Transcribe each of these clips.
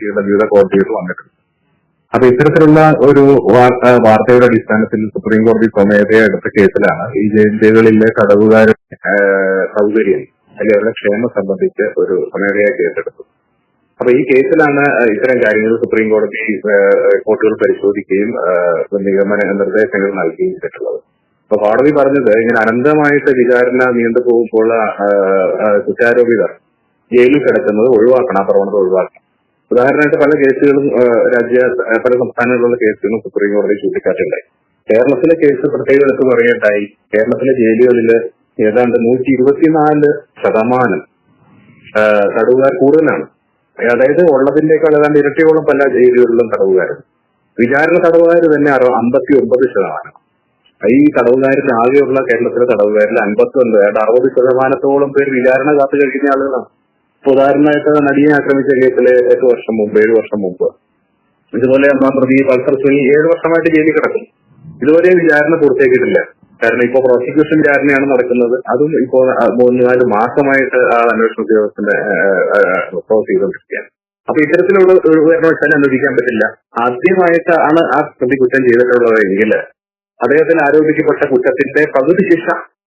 ഇന്ത്യയുടെ വിവിധ കോടതികൾ വന്നിട്ടുണ്ട്. അപ്പൊ ഇത്തരത്തിലുള്ള ഒരു വാർത്ത വാർത്തയുടെ അടിസ്ഥാനത്തിൽ സുപ്രീം കോടതി സ്വമേധയെ എടുത്ത കേസിലാണ് ഈ ജയിലുകളിലെ തടവുകാരുടെ സൗകര്യം അല്ലെങ്കിൽ അവരുടെ ക്ഷേമം സംബന്ധിച്ച് ഒരു സ്വമേധയാ കേസെടുത്തു അപ്പൊ ഈ കേസിലാണ് ഇത്തരം കാര്യങ്ങൾ സുപ്രീം കോടതി റിപ്പോർട്ടുകൾ പരിശോധിക്കുകയും നിഗമന നിർദ്ദേശങ്ങൾ നൽകുകയും ചെയ്തിട്ടുള്ളത്. അപ്പൊ കോടതി പറഞ്ഞത് ഇങ്ങനെ അനന്തമായിട്ട് വിചാരണ നീണ്ടു പോകുമ്പോൾ കുറ്റാരോപിതർ ജയിലിൽ കിടക്കുന്നത് ഒഴിവാക്കണം ആ പ്രവണത ഒഴിവാക്കണം. ഉദാഹരണമായിട്ട് പല കേസുകളും രാജ്യ പല സംസ്ഥാനങ്ങളിലുള്ള കേസുകളും സുപ്രീം കോടതി ചൂണ്ടിക്കാട്ടുണ്ടായി കേരളത്തിലെ കേസ് പ്രത്യേകം എടുത്ത് പറയണ്ടായി കേരളത്തിലെ ജയിലുകളിൽ ഏതാണ്ട് നൂറ്റി ഇരുപത്തിനാല് ശതമാനം തടവുകാർ കൂടുതലാണ്. അതായത് ഉള്ളതിന്റെക്കാൾ ഏതാണ്ട് ഇരട്ടിയോളം പല ജയിലുകളിലും തടവുകാരുണ്ട് വിചാരണ തടവുകാർ തന്നെ അമ്പത്തി ഒമ്പത് ശതമാനം. ഈ തടവുകാരിൽ ആകെയുള്ള കേരളത്തിലെ തടവുകാരിൽ അമ്പത്തി ഒൻപത് അറുപത് ശതമാനത്തോളം പേർ വിചാരണ കാത്തു കഴിക്കുന്ന ആളുകളാണ്. ഉദാഹരണമായിട്ട് നടിയെ ആക്രമിച്ച കേസിൽ എട്ട് വർഷം മുമ്പ് ഏഴ് വർഷം മുമ്പ്. ഇതുപോലെ ഒന്നാം പ്രതി പൾസർ സുനി ഏഴ് വർഷമായിട്ട് ജയിലിൽ കിടക്കും ഇതുവരെ വിചാരണ പൂർത്തിയാക്കിയിട്ടില്ല. കാരണം ഇപ്പോ പ്രോസിക്യൂഷൻ വിചാരണയാണ് നടക്കുന്നത്. അതും ഇപ്പോ ആ മൂന്ന് നാല് മാസമായിട്ട് ആ അന്വേഷണ ഉദ്യോഗസ്ഥന്റെ ക്ലോസ് ചെയ്തുകൊണ്ടിരിക്കുകയാണ്. അപ്പൊ ഇത്തരത്തിലുള്ള ഒരു കാരണവശാലും അനുവദിക്കാൻ പറ്റില്ല. ആദ്യമായിട്ട് ആണ് ആ പ്രതി കുറ്റം ചെയ്തിട്ടുള്ളതെങ്കിൽ അദ്ദേഹത്തിന് ആരോപിക്കപ്പെട്ട കുറ്റത്തിന്റെ പകുതി ശിക്ഷ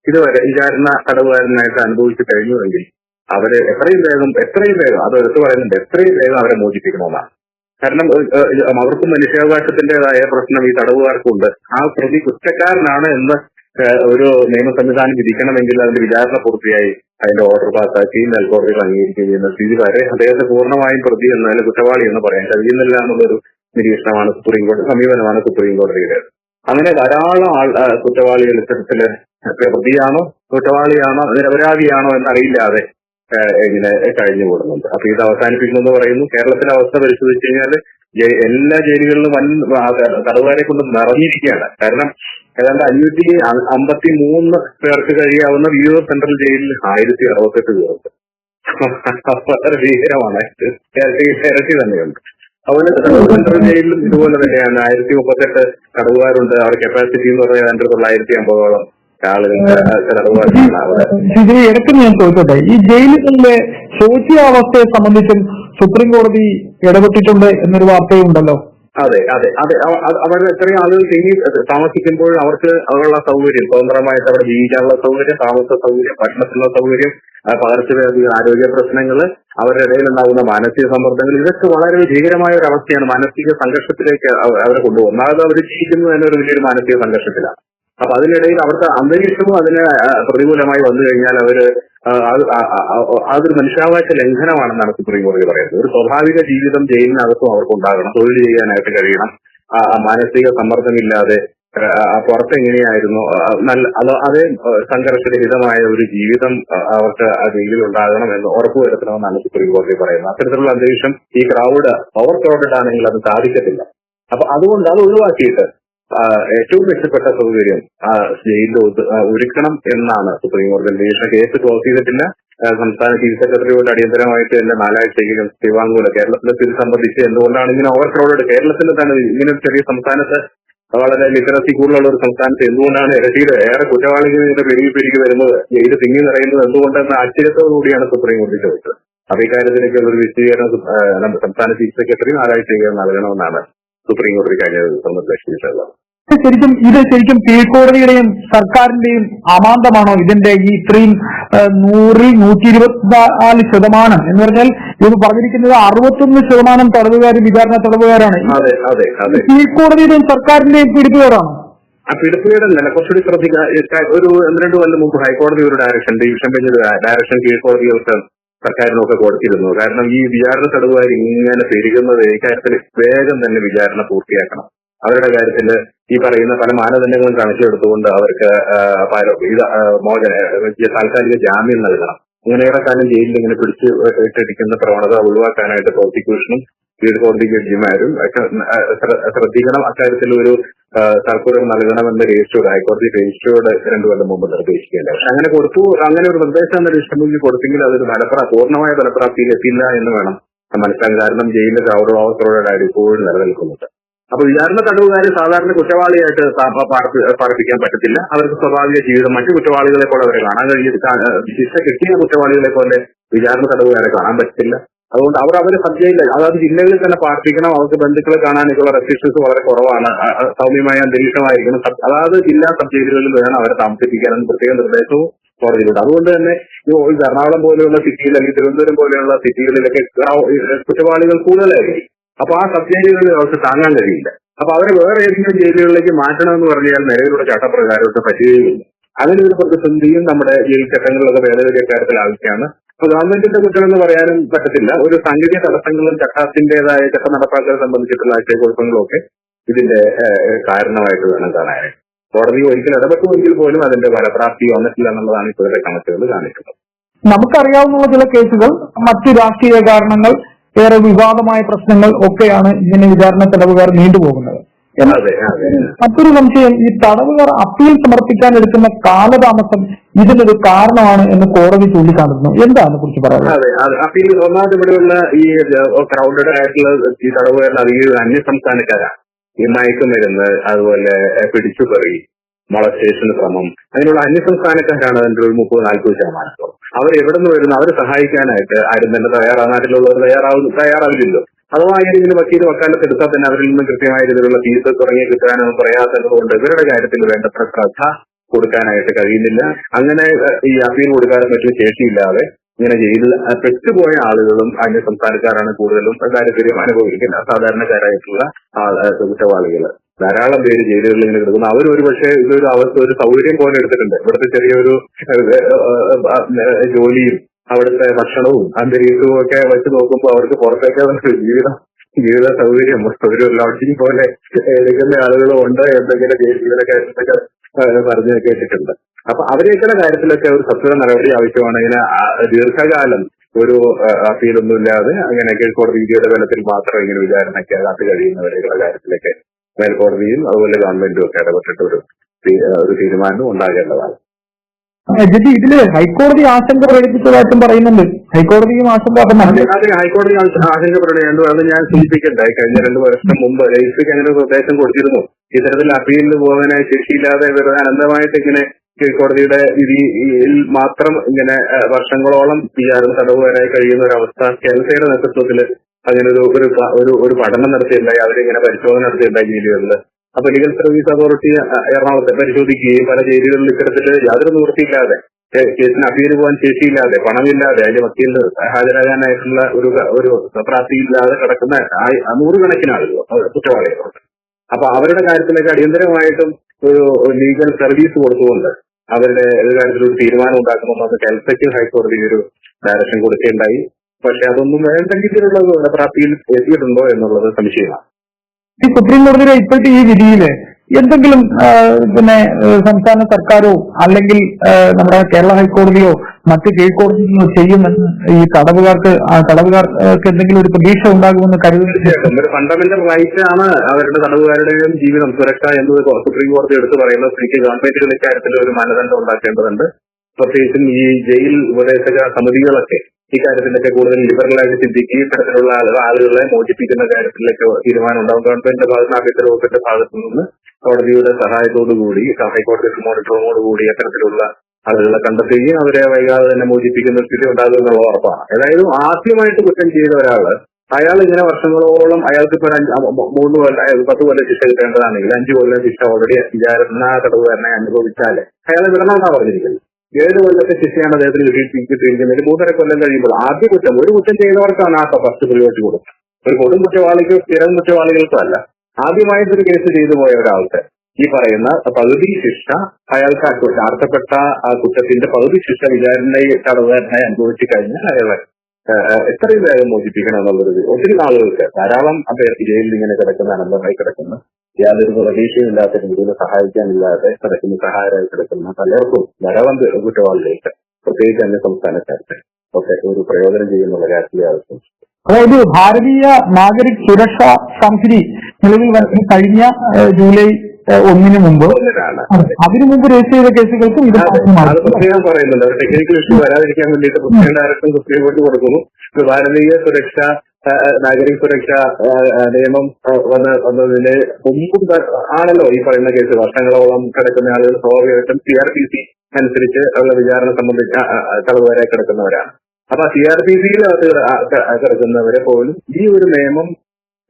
ഇതുവരെ വിചാരണ തടവുകാരനായിട്ട് അനുഭവിച്ചു കഴിഞ്ഞുവെങ്കിൽ അവരെ എത്രയും വേഗം എത്രയും വേഗം അത് എടുത്തു പറയുന്നുണ്ട് എത്രയും വേഗം അവരെ മോചിപ്പിക്കണമെന്നാണ്. കാരണം അവർക്കും മനുഷ്യാവകാശത്തിന്റേതായ പ്രശ്നം ഈ തടവുകാർക്കുണ്ട്. ആ പ്രതി കുറ്റക്കാരനാണ് എന്ന് ഒരു നിയമ സംവിധാനം വിധിക്കണമെങ്കിൽ അതിന്റെ വിചാരണ പൂർത്തിയായി അതിന്റെ ഓർഡർ പാസ്സാക്കി മേൽക്കോടതികൾ അംഗീകരിക്കുകയും ചെയ്യുന്ന സ്ഥിതി വരെ അദ്ദേഹത്തെ പൂർണമായും പ്രതി എന്നതിന് കുറ്റവാളി എന്ന് പറയാൻ കഴിയുന്നില്ല എന്നുള്ളൊരു നിരീക്ഷണമാണ് സുപ്രീം കോടതി സമീപനമാണ് സുപ്രീം കോടതിയുടെ. അങ്ങനെ ധാരാളം ആൾ കുറ്റവാളികൾ ഇത്തരത്തിൽ പ്രതിയാണോ കുറ്റവാളിയാണോ നിരപരാധിയാണോ എന്നറിയില്ലാതെ ഇങ്ങനെ കഴിഞ്ഞു കൂടുന്നുണ്ട്. അപ്പൊ ഇത് അവസാനിപ്പിക്കുന്നു പറയുന്നു. കേരളത്തിലെ അവസ്ഥ പരിശോധിച്ചു കഴിഞ്ഞാൽ എല്ലാ ജയിലുകളിലും വൻ തടവുകാരെ കൊണ്ട് നിറഞ്ഞിരിക്കുകയാണ്. കാരണം ഏതാണ്ട് അഞ്ഞൂറ്റി അമ്പത്തി മൂന്ന് പേർക്ക് കഴിയാവുന്ന വിയോ സെൻട്രൽ ജയിലിൽ ആയിരത്തി അറുപത്തെട്ട് പേർക്ക് വളരെ ഭീകരമാണ്. ഇരട്ടി തന്നെയുണ്ട്. അതുപോലെ സെൻട്രൽ ജയിലിലും ഇതുപോലെ തന്നെയാണ്. ആയിരത്തി മുപ്പത്തെട്ട് തടവുകാരുണ്ട് അവരുടെ കപ്പാസിറ്റി എന്ന് പറഞ്ഞാൽ രണ്ട് തൊള്ളായിരത്തി അമ്പതോളം. ഇതിന് ഇടയ്ക്ക് ഞാൻ ചോദിച്ചോട്ടെ ഈ ജയിലുകളിലെ ശോച്യാവസ്ഥയെ സംബന്ധിച്ചും സുപ്രീം കോടതി ഇടപെട്ടിട്ടുണ്ട് എന്നൊരു വാർത്തയുണ്ടല്ലോ? അതെ അതെ അതെ. അവർ അവ- ഇത്രയും ആളുകൾ തിങ്ങി താമസിക്കുമ്പോൾ അവർക്ക് അവരുള്ള സൗകര്യം സ്വതന്ത്രമായിട്ട് അവിടെ ജീവിക്കാനുള്ള സൗകര്യം താമസ സൗകര്യം ഭക്ഷണത്തിനുള്ള സൗകര്യം പകർച്ചവ്യാധി ആരോഗ്യ പ്രശ്നങ്ങൾ അവരുടെ ഇടയിൽ ഉണ്ടാകുന്ന മാനസിക സമ്മർദ്ദങ്ങൾ ഇതൊക്കെ വളരെ ഭീകരമായ ഒരു അവസ്ഥയാണ്. മാനസിക സംഘർഷത്തിലേക്ക് അവരെ കൊണ്ടുപോകുന്നത്. അവർ ജീവിക്കുന്നത് തന്നെ ഒരു വലിയൊരു മാനസിക സംഘർഷത്തിലാണ്. അപ്പൊ അതിനിടയിൽ അവിടുത്തെ അന്തരീക്ഷവും അതിന് പ്രതികൂലമായി വന്നു കഴിഞ്ഞാൽ അവർ അതൊരു മനുഷ്യാവകാശ ലംഘനമാണെന്നാണ് സുപ്രീം കോടതി പറയുന്നത്. ഒരു സ്വാഭാവിക ജീവിതം ജയിലിനകത്തും അവർക്ക് ഉണ്ടാകണം. തൊഴിൽ ചെയ്യാനായിട്ട് കഴിയണം. മാനസിക സമ്മർദ്ദമില്ലാതെ പുറത്തെങ്ങനെയായിരുന്നു നല്ല അത് അതേ സംഘർഷരഹിതമായ ഒരു ജീവിതം അവർക്ക് ആ ജയിലിൽ ഉണ്ടാകണം എന്ന് ഉറപ്പുവരുത്തണമെന്നാണ് സുപ്രീം കോടതി പറയുന്നത്. അത്തരത്തിലുള്ള അന്തരീക്ഷം ഈ ക്രൗഡ് ഓവർ ക്രൗഡഡ് ആണെങ്കിൽ അത് സാധിക്കത്തില്ല. അപ്പൊ അതുകൊണ്ട് അത് ഒഴിവാക്കിയിട്ട് ഏറ്റവും മെച്ചപ്പെട്ട സൗകര്യം ജയിലിൽ ഒരുക്കണം എന്നാണ് സുപ്രീം കോടതി കേസ് ക്ലോസ് ചെയ്തിട്ടില്ല. സംസ്ഥാന ചീഫ് സെക്രട്ടറിയോട് അടിയന്തരമായിട്ട് തന്നെ നാലാഴ്ചയെങ്കിലും തിരുവാങ്കൂല കേരളത്തിലെ സ്ഥിതി സംബന്ധിച്ച് എന്തുകൊണ്ടാണ് ഇങ്ങനെ ഓവർ ക്രൗഡഡ് കേരളത്തിൽ തന്നെ ഇങ്ങനെ ചെറിയ സംസ്ഥാനത്ത് വളരെ ലിറ്ററസി കൂടുതലുള്ള ഒരു സംസ്ഥാനത്ത് എന്തുകൊണ്ടാണ് ഇരട്ടിയുടെ ഏറെ കുറ്റവാളികൾ ഇങ്ങനെ പെരുകി പെരുകി വരുന്നത്? ജയിലിൽ തിങ്ങി നിറയുന്നത് എന്തുകൊണ്ടെന്ന ആശ്ചര്യത്തോടു കൂടിയാണ് സുപ്രീം കോടതി ചോദിച്ചത്. അപ്പൊ ഇക്കാര്യത്തിലേക്ക് ഒരു വിശദീകരണം സംസ്ഥാന ചീഫ് സെക്രട്ടറി നാലാഴ്ചയ്ക്ക് നൽകണമെന്നാണ് സുപ്രീം കോടതി കഴിഞ്ഞ ദിവസം നിർദ്ദേശിച്ചിട്ടുള്ളത് ശരിക്കും ഇത് ശരിക്കും കീഴ്ക്കോടതിയുടെയും സർക്കാരിന്റെയും അമാന്തമാണോ ഇതിന്റെ ഈ ഇത്രയും നൂറിൽ നൂറ്റി ഇരുപത്തിനാല് ശതമാനം? എന്ന് പറഞ്ഞാൽ ഇത് പറഞ്ഞിരിക്കുന്നത് അറുപത്തൊന്ന് ശതമാനം തടവുകാർ വിചാരണ തടവുകാരാണ്. കീഴ്ക്കോടതിയുടെയും സർക്കാരിന്റെയും പിടിപ്പുകാരാണോ? ആ പിടിപ്പുകേടല്ല കുറച്ചുകൂടി ശ്രദ്ധിക്കുക ഒരു ഒന്ന് രണ്ട് കൊല്ലം മുമ്പ് ഹൈക്കോടതി ഒരു ഡയറക്ഷൻ ഡിവിഷൻ ബെഞ്ച് ഡയറക്ഷൻ കീഴ്ക്കോടതികൾക്ക് സർക്കാരിനൊക്കെ കൊടുത്തിരുന്നു. കാരണം ഈ വിചാരണ തടവുകാർ ഇങ്ങനെ പെരുകുന്നത് ഇക്കാര്യത്തിൽ വേഗം തന്നെ വിചാരണ പൂർത്തിയാക്കണം. അവരുടെ കാര്യത്തിൽ ഈ പറയുന്ന പല മാനദണ്ഡങ്ങളും കണക്കിലെടുത്തുകൊണ്ട് അവർക്ക് ഇത് മോചന താൽക്കാലിക ജാമ്യം നൽകണം. ഇങ്ങനെയേറെ കാലം ജയിലിൽ ഇങ്ങനെ പിടിച്ച് ഇട്ടിരിക്കുന്ന പ്രവണത ഒഴിവാക്കാനായിട്ട് പ്രോസിക്യൂഷനും കീഴ്ക്കോടതി ജഡ്ജിമാരും ഒക്കെ ശ്രദ്ധിക്കണം അക്കാര്യത്തിൽ ഒരു സർക്കുലർ നൽകണമെന്ന് രജിസ്റ്റേർഡ് ഹൈക്കോടതി രജിസ്റ്റേർഡ് രണ്ടു കൊല്ലം മുമ്പ് നിർദ്ദേശിക്കുകയല്ല? പക്ഷെ അങ്ങനെ കൊടുത്തു. അങ്ങനെ ഒരു നിർദ്ദേശം എന്ന രജിസ്റ്റർ കൊടുത്തെങ്കിൽ അതൊരു ഫലപ്രാ പൂർണമായ ഫലപ്രാപ്തിയിൽ എത്തില്ല എന്ന് വേണം മനസ്സിലാക്കി കാരണം ജയിലിലെ ഗൗരവാവസ്ഥയോടെ ഇപ്പോഴും നിലനിൽക്കുന്നുണ്ട്. അപ്പൊ വിചാരണ തടവുകാർ സാധാരണ കുറ്റവാളിയായിട്ട് പാർപ്പിക്കാൻ പറ്റത്തില്ല. അവർക്ക് സ്വാഭാവിക ജീവിതം മറ്റു കുറ്റവാളികളെ പോലെ അവരെ കാണാൻ കഴിയും. ശിക്ഷ കിട്ടിയ കുറ്റവാളികളെ പോലെ വിചാരണ തടവുകാരെ കാണാൻ പറ്റില്ല അതുകൊണ്ട് അവർ അവരെ സദ്യയില്ല അതായത് ജില്ലകളിൽ തന്നെ പാർപ്പിക്കണം അവർക്ക് ബന്ധുക്കളെ കാണാനൊക്കെയുള്ള റെസ്ട്രിക്ഷൻസ് വളരെ കുറവാണ്. സൗമ്യമായ അന്തരീക്ഷമായിരിക്കണം. അതായത് ജില്ലാ സബ് ജയിലുകളിൽ വേണം അവരെ താമസിപ്പിക്കാനെന്ന് പ്രത്യേക നിർദ്ദേശവും കോടതിയിലുണ്ട്. അതുകൊണ്ട് തന്നെ ഈ ഈ എറണാകുളം പോലെയുള്ള സിറ്റിയിൽ അല്ലെങ്കിൽ തിരുവനന്തപുരം പോലെയുള്ള സിറ്റികളിലൊക്കെ കുറ്റവാളികൾ കൂടുതലായിരിക്കും. അപ്പൊ ആ സബ് ജയിലുകളിൽ അവർക്ക് താങ്ങാൻ കഴിയില്ല. അപ്പൊ അവരെ വേറെ ഏതെങ്കിലും ജയിലുകളിലേക്ക് മാറ്റണമെന്ന് പറഞ്ഞാൽ നിലവിലുള്ള ചട്ടപ്രകാരം ഒട്ടും പറ്റുകയില്ല അങ്ങനെ ഒരു പ്രതിസന്ധിയും നമ്മുടെ ജയിൽ ചട്ടങ്ങളിലൊക്കെ ഭേദഗതി കാര്യത്തിൽ ആവശ്യമാണ് ഗവൺമെന്റിന്റെ കുറ്റം എന്ന് പറയാനും പറ്റത്തില്ല. ഒരു സാങ്കേതിക തടസ്സങ്ങളും ചട്ടത്തിന്റേതായ ചട്ട നടപ്പാക്കൽ സംബന്ധിച്ചിട്ടുള്ള ആശയക്കുഴപ്പങ്ങളും ഒക്കെ ഇതിന്റെ കാരണമായിട്ട് വേണം കാണാനായിട്ട്. കോടതി ഒരിക്കൽ ഇടപെട്ടുവെങ്കിൽ പോലും അതിന്റെ ഫലപ്രാപ്തി വന്നിട്ടില്ല എന്നുള്ളതാണ് ഇപ്പോഴത്തെ കണക്കുകൾ കാണിക്കുന്നത്. നമുക്കറിയാവുന്ന ചില കേസുകൾ മറ്റു രാഷ്ട്രീയ കാരണങ്ങൾ ഏറെ വിവാദമായ പ്രശ്നങ്ങൾ ഒക്കെയാണ് ഇങ്ങനെ വിചാരണ തടവുകാർ നീണ്ടുപോകുന്നത്. മറ്റൊരു സംശയം ഈ തടവുകാർ അപ്പീൽ സമർപ്പിക്കാൻ എടുക്കുന്ന കാലതാമസം ഇതിനൊരു കാരണമാണ് എന്ന് കോടതി ചൂണ്ടിക്കാണുന്നു എന്താണ് കുറിച്ച് പറയുന്നത് അതെ അപ്പീൽ ഒന്നാമത് ഇവിടെയുള്ള ഈ ക്രൗഡഡ് ആയിട്ടുള്ള ഈ തടവുകാരുടെ അധികം അന്യ സംസ്ഥാനക്കാരാണ് ഈ മയക്കുമരുന്ന് അതുപോലെ പിടിച്ചുപറി മൊളസ്റ്റേഷൻ ശ്രമം അതിനുള്ള അന്യ സംസ്ഥാനക്കാരാണ് അതിന്റെ ഒരു മുപ്പത് നാൽപ്പത് ശതമാനത്തോളം. അവർ എവിടെ നിന്ന് വരുന്നു? അവരെ സഹായിക്കാനായിട്ട് ആരും തന്നെ തയ്യാറാ നാട്ടിലുള്ളവർ തയ്യാറാവുന്നു തയ്യാറാവില്ലല്ലോ. അഥവാ ഏതെങ്കിലും വക്കീൽ വക്കാലത്ത് എടുത്താൽ തന്നെ അവരിൽ നിന്ന് കൃത്യമായ രീതിയിലുള്ള ഫീസ് തുടങ്ങി കിട്ടാനൊന്നും പ്രയാസങ്ങൾ കൊണ്ട് ഇവരുടെ കാര്യത്തിൽ വേണ്ടത്ര ശ്രദ്ധ കൊടുക്കാനായിട്ട് കഴിയുന്നില്ല അങ്ങനെ ഈ അപ്പീൽ കൊടുക്കാനും മറ്റൊരു ശേഷിയില്ലാതെ ഇങ്ങനെ ജയിലിൽ പെട്ടുപോയ ആളുകളും അന്യ സംസ്ഥാനക്കാരാണ് കൂടുതലും ദാരിദ്ര്യം അനുഭവിക്കുന്ന സാധാരണക്കാരായിട്ടുള്ള കുറ്റവാളികൾ ധാരാളം പേര് ജയിലുകളിൽ ഇങ്ങനെ കിടക്കുന്നു അവർ ഒരു പക്ഷേ ഇതൊരു അവസ്ഥ ഒരു സൗകര്യം പോലെ എടുത്തിട്ടുണ്ട് ഇവിടുത്തെ ചെറിയൊരു ജോലിയും അവിടുത്തെ ഭക്ഷണവും അന്തരീക്ഷവും ഒക്കെ വെച്ച് നോക്കുമ്പോൾ അവർക്ക് പുറത്തേക്ക് ജീവിതം ജീവിത സൗകര്യം ഒരു ലോഡ്ജിങ് പോലെ എടുക്കുന്ന ആളുകളും ഉണ്ട് എന്തെങ്കിലും കാര്യത്തിലൊക്കെ പറഞ്ഞു കേട്ടിട്ടുണ്ട്. അപ്പൊ അവരെയൊക്കെ കാര്യത്തിലൊക്കെ ഒരു സത്വര നടപടി ആവശ്യമാണ്. ഇങ്ങനെ ദീർഘകാലം ഒരു അപ്പീലൊന്നും ഇല്ലാതെ അങ്ങനെ കീഴ്ക്കോടതി വിധിയുടെ ബലത്തിൽ മാത്രം ഇങ്ങനെ വിചാരണയ്ക്ക് അകത്ത് കഴിയുന്നവരെയുള്ള കാര്യത്തിലൊക്കെ മേൽക്കോടതിയും അതുപോലെ ഗവൺമെന്റും ഒക്കെ ഇടപെട്ടിട്ട് ഒരു ഒരു തീരുമാനം ഉണ്ടാകേണ്ടതാണ്. ജഡ്ജി ഇതിൽ ഹൈക്കോടതി ആശങ്ക പ്രകടിപ്പിച്ചതായിട്ടും പറയുന്നുണ്ട്. ഹൈക്കോടതിയും ആശങ്ക ഹൈക്കോടതി ആശങ്ക ആശങ്കപ്പെടേണ്ടത് അത് ഞാൻ സൂചിപ്പിക്കട്ടെ. കഴിഞ്ഞ രണ്ട് വർഷം മുമ്പ് രജിസ്ട്രിക്ക് അങ്ങനെ നിർദ്ദേശം കൊടുത്തിരുന്നു. ഇത്തരത്തിൽ അപ്പീലിന് പോകാനായി ശേഷിയില്ലാതെ വെറുതെ അനന്തമായിട്ട് ഇങ്ങനെ കീഴ്ക്കോടതിയുടെ വിധിയിൽ മാത്രം ഇങ്ങനെ വർഷങ്ങളോളം വിചാരണ തടവുകാരായി കഴിയുന്ന ഒരു അവസ്ഥ കേരളയുടെ നേതൃത്വത്തിൽ അങ്ങനെ ഒരു ഒരു ഒരു പഠനം നടത്തിയിട്ടുണ്ടായി. അവരിങ്ങനെ പരിശോധന നടത്തിയിട്ടുണ്ടായി ജയിലുകളിൽ അപ്പൊ ലീഗൽ സർവീസ് അതോറിറ്റി എറണാകുളത്തെ പരിശോധിക്കുകയും പല ജയിലുകളിൽ ഇത്തരത്തിൽ യാതൊരു നിവൃത്തിയില്ലാതെ കേസിന് അപ്പീൽ പോകാൻ ശേഷിയില്ലാതെ പണമില്ലാതെ അതിന്റെ വക്കീലിന് ഹാജരാകാനായിട്ടുള്ള ഒരു ഒരു പ്രാപ്തിയില്ലാതെ കിടക്കുന്ന നൂറുകണക്കിന് ആളുകൾ കുറ്റവാളികളുണ്ട് അപ്പൊ അവരുടെ കാര്യത്തിലേക്ക് അടിയന്തരമായിട്ടും ഒരു ലീഗൽ സർവീസ് കൊടുത്തുകൊണ്ട് അവരുടെ കാര്യത്തിൽ ഒരു തീരുമാനം ഉണ്ടാക്കണമെന്ന് കൽപ്പറ്റ ഹൈക്കോടതി ഒരു ഡയറക്ഷൻ കൊടുക്കുകയുണ്ടായി. പക്ഷെ അതൊന്നും വേണ്ട രീതിയിലുള്ള പ്രാപ്തിയിൽ എത്തിയിട്ടുണ്ടോ എന്നുള്ളത് സംശയമാണ്. ഈ സുപ്രീം കോടതിയുടെ ഇപ്പോഴത്തെ ഈ വിധിയിൽ എന്തെങ്കിലും പിന്നെ സംസ്ഥാന സർക്കാരോ അല്ലെങ്കിൽ നമ്മുടെ കേരള ഹൈക്കോടതിയോ മറ്റ് കീഴ്ക്കോടതിയോ ചെയ്യുമെന്ന് ഈ തടവുകാർക്ക് തടവുകാർക്ക് എന്തെങ്കിലും ഒരു പ്രതീക്ഷ ഉണ്ടാകുമെന്ന് ഒരു ഫണ്ടമെന്റൽ റൈറ്റ് ആണ് അവരുടെ തടവുകാരുടെയും ജീവിതം സുരക്ഷ എന്നത് സുപ്രീം കോടതി എടുത്തു പറയുന്ന സ്ഥിതിക്ക് ഗവൺമെന്റുകൾ ഇക്കാര്യത്തിൽ ഒരു മാനദണ്ഡം ഉണ്ടാക്കേണ്ടതുണ്ട്. പ്രത്യേകിച്ചും ഈ ജയിൽ ഉപദേശക സമിതികളൊക്കെ ഇക്കാര്യത്തിലൊക്കെ കൂടുതൽ ലിബറലായിട്ട് ചിന്തിക്കുക ഇത്തരത്തിലുള്ള ആളു- ആളുകളെ മോചിപ്പിക്കുന്ന കാര്യത്തിലൊക്കെ തീരുമാനം ഉണ്ടാവും. ഗവൺമെന്റിന്റെ ഭാഗത്ത് ആഭ്യന്തര വകുപ്പിന്റെ ഭാഗത്തു നിന്ന് കോടതിയുടെ സഹായത്തോടുകൂടി ഹൈക്കോടതി മോണിറ്ററോടുകൂടി അത്തരത്തിലുള്ള ആളുകളെ കണ്ടെത്തുകയും അവരെ വൈകാതെ തന്നെ മോചിപ്പിക്കുന്ന സ്ഥിതി ഉണ്ടാകും എന്നുള്ള ഉറപ്പാണ്. ഏതായാലും ആദ്യമായിട്ട് കുറ്റം ചെയ്ത ഒരാൾ അയാൾ ഇങ്ങനെ വർഷങ്ങളോളം അയാൾക്ക് ഇപ്പൊ മൂന്ന് കൊല്ലം പത്ത് കൊല്ലം ശിക്ഷ കിട്ടേണ്ടതാണെങ്കിൽ അഞ്ചു കൊല്ലം ശിക്ഷ ഓൾറെഡി വിചാരണ തടവുകാരനെ അനുഭവിച്ചാൽ അയാളെ വിടണമെന്നാണ് പറഞ്ഞിരിക്കുന്നത്. ഏഴ് കൊല്ലത്തെ ശിക്ഷയാണ് അദ്ദേഹത്തിന് കിട്ടിയിരിക്കുന്നത്. ഒരു മൂന്നര കൊല്ലം കഴിയുമ്പോൾ ആദ്യ കുറ്റം ഒരു കുറ്റം ചെയ്തവർക്കാണ് ആ ഫസ്റ്റ് പ്രിയോറിറ്റി കൊടുക്കുന്നത് ഒരു കൊടും കുറ്റവാളിക്കോ സ്ഥിരം കുറ്റവാളികൾക്കോ അല്ല. ആദ്യമായിട്ടൊരു കേസ് ചെയ്തു പോയ ഒരാൾക്ക് ഈ പറയുന്ന പകുതി ശിക്ഷ അയാൾക്ക് ചാർത്തപ്പെട്ട ആ കുറ്റത്തിന്റെ പകുതി ശിക്ഷ വിചാരണ തടവുകാരനായി അനുഭവിച്ചു കഴിഞ്ഞാൽ അയാളെ എത്രയും വേഗം മോചിപ്പിക്കണം എന്നുള്ളത് ഒത്തിരി നാളുകൾക്ക് ധാരാളം അദ്ദേഹം ജയിലിൽ ഇങ്ങനെ കിടക്കുന്ന അനന്തമായി കിടക്കുന്ന. യാതൊരു പ്രതീക്ഷയും ഇല്ലാത്ത രീതിയിൽ സഹായിക്കാനില്ലാതെ കിടക്കുന്ന സഹായരായി കിടക്കുന്ന പലർക്കും ധാരാളം കുറ്റവാളിലേക്ക് പ്രത്യേകിച്ച് അന്യ സംസ്ഥാനക്കാർക്ക് ഒക്കെ ഒരു പ്രയോജനം ചെയ്യുന്നുള്ള കാര്യത്തിലെ ആവശ്യം. അതായത് ഭാരതീയ നാഗരിക് സുരക്ഷാ സംഹിതി നിലവിൽ വന്ന കഴിഞ്ഞ ജൂലൈ ഒന്നിന് മുമ്പ്. അതിനു മുമ്പ് രജിസ്റ്റർ ചെയ്ത കേസുകൾക്കും ഇത് പ്രത്യേകം പറയുന്നുണ്ട്. ടെക്നിക്കൽ ഇഷ്യൂ വരാതിരിക്കാൻ വേണ്ടിയിട്ട് പ്രത്യേക ഡയറക്ടർ സുപ്രീം കോടതി കൊടുക്കുന്നു. ഭാരതീയ സുരക്ഷ നാഗരിക സുരക്ഷ നിയമം വന്ന് വന്ന വന്നതിന് മുമ്പും ആണല്ലോ ഈ പറയുന്ന കേസ്. വർഷങ്ങളോളം കിടക്കുന്ന ആളുകൾ സ്വാഭാവികമായിട്ടും സി ആർ പി സി അനുസരിച്ച് ഉള്ള വിചാരണ സംബന്ധിച്ച തടവുകാരായി കിടക്കുന്നവരാണ്. അപ്പൊ സി ആർ പി സിയിൽ കിടക്കുന്നവരെ പോലും ഈ ഒരു നിയമം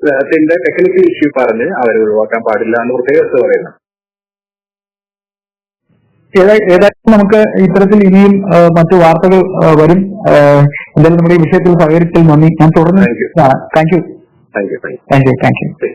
ത്തിന്റെ ടെക്നിക്കൽ ഇഷ്യൂ പറഞ്ഞ് അവരെ ഒഴിവാക്കാൻ പാടില്ല എന്ന് പ്രത്യേകിച്ച് പറയുന്നു. ഏതായാലും നമുക്ക് ഇത്തരത്തിൽ ഇനിയും മറ്റു വാർത്തകൾ വരും. എന്തായാലും നമ്മുടെ ഈ വിഷയത്തിൽ സഹകരിച്ചതിൽ നന്ദി. ഞാൻ തുടർന്ന്. Thank you thank you thank you